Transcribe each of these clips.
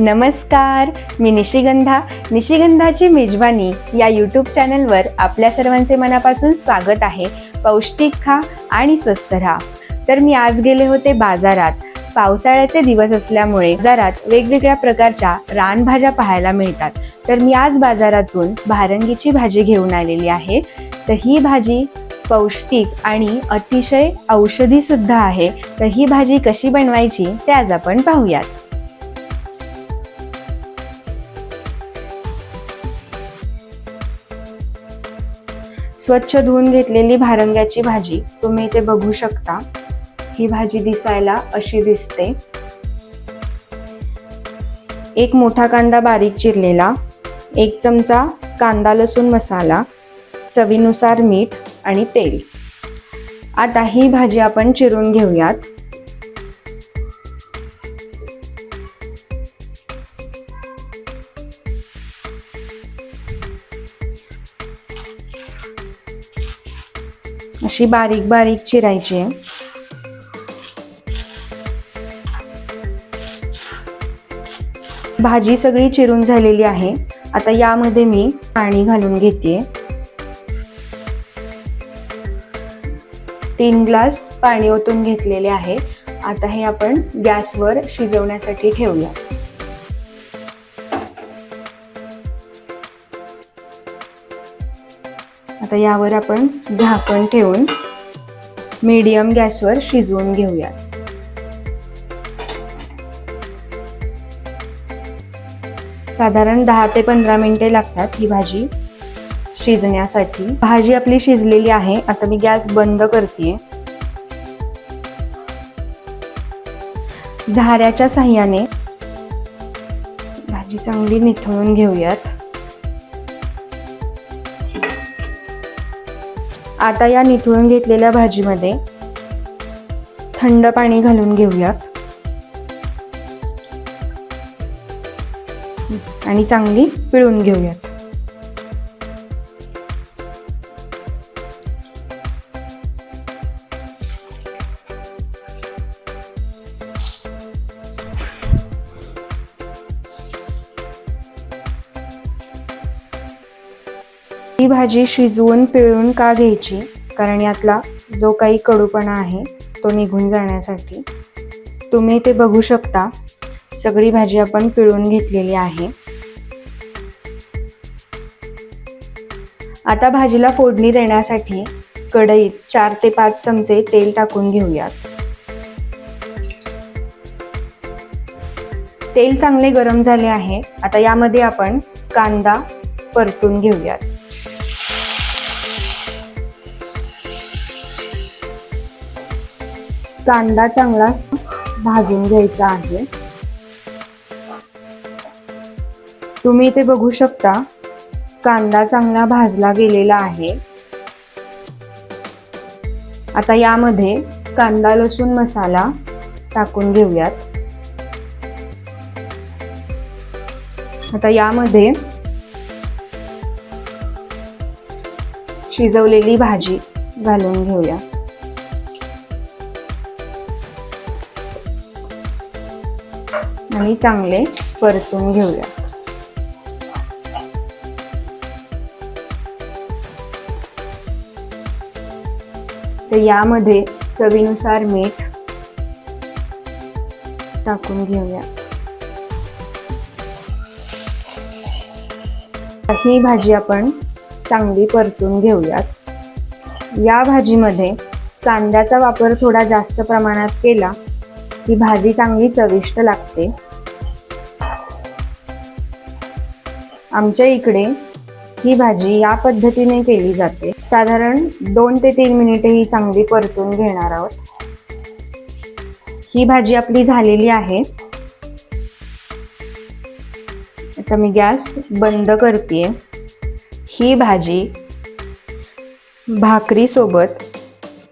नमस्कार मी निशिगंधा. निशिगंधाची मेजवानी या यूट्यूब चॅनलवर आपल्या सर्वांचे मनापासून स्वागत आहे. पौष्टिक खा आणि स्वस्त राहा. तर मी आज गेले होते बाजारात. पावसाळ्याचे दिवस असल्यामुळे बाजारात वेगवेगळ्या प्रकारच्या रानभाज्या पाहायला मिळतात. तर मी आज बाजारातून भारंगीची भाजी घेऊन आलेली आहे. तर ही भाजी पौष्टिक आणि अतिशय औषधीसुद्धा आहे. तर ही भाजी कशी बनवायची ते आज आपण पाहूयात. स्वच्छ धुवून घेतलेली भारंग्याची भाजी. तुम्ही इथे बघू शकता. ही भाजी दिसायला अशी दिसते. एक मोठा कांदा बारीक चिरलेला. एक चमचा कांदा लसूण मसाला. चवीनुसार मीठ आणि तेल. आता ही भाजी आपण चिरून घेऊयात. अशी बारीक बारीक चिरायची आहे. भाजी सगळी चिरून झालेली आहे. आता यामध्ये मी पाणी घालून घेते. तीन ग्लास पाणी ओतून घेतलेले आहे. आता हे आपण गॅसवर शिजवण्यासाठी ठेवूया. आता यावर आपण झाकण ठेवून मीडियम गॅसवर शिजवून घेऊया साधारण दहा ते पंधरा मिनिटे लागतात ही भाजी शिजण्यासाठी. भाजी आपली शिजलेली आहे आता मी गॅस बंद करते झाऱ्याच्या साह्याने भाजी चांगली निथळून घेऊयात. आता या निथळून घेतलेल्या भाजीमध्ये थंड पाणी घालून घेऊयात आणि चांगली पिळून घेऊयात. ही भाजी शिजवून पिळून का घ्यायची? कारण यातला जो काही कडूपणा आहे तो निघून जाण्यासाठी तुम्ही ते बघू शकता. सगळी भाजी आपण पिळून घेतलेली आहे. आता भाजीला फोडणी देण्यासाठी कढईत चार ते पाच चमचे तेल टाकून घेऊयात. तेल चांगले गरम झाले आहे. आता यामध्ये आपण कांदा परतून घेऊयात. कांदा चांगला भाजून घ्यायचा आहे. तुम्ही इथे बघू शकता कांदा चांगला भाजला गेलेला आहे. आता यामध्ये कांदा लसूण मसाला टाकून घेऊयात. आता यामध्ये शिजवलेली भाजी घालून घेऊया. आणि चांगले परतून घेऊया. तर यामध्ये चवीनुसार मीठ टाकून घेऊया. ही भाजी आपण चांगली परतून घेऊयात. या भाजीमध्ये कांद्याचा वापर थोडा जास्त प्रमाणात केला की भाजी चांगली चविष्ट लागते. आमच्या इकडे ही भाजी या पद्धतीने केली जाते. साधारण दोन ते तीन मिनिटे ही चांगली परतून घेणार आहोत. ही भाजी आपली झालेली आहे. आता मी गॅस बंद करते ही भाजी भाकरी सोबत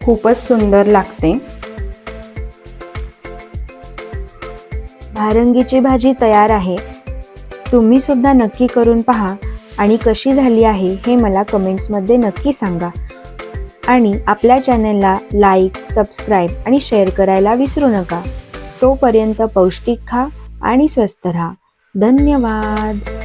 खूपच सुंदर लागते. भारंगीची भाजी तयार आहे. तुम्ही सुद्धा नक्की करून पहा आणि कशी झाली आहे हे मला कमेंट्समध्ये नक्की सांगा. आणि आपल्या चॅनलला लाईक सबस्क्राईब आणि शेअर करायला विसरू नका. तोपर्यंत पौष्टिक खा आणि स्वस्त राहा. धन्यवाद.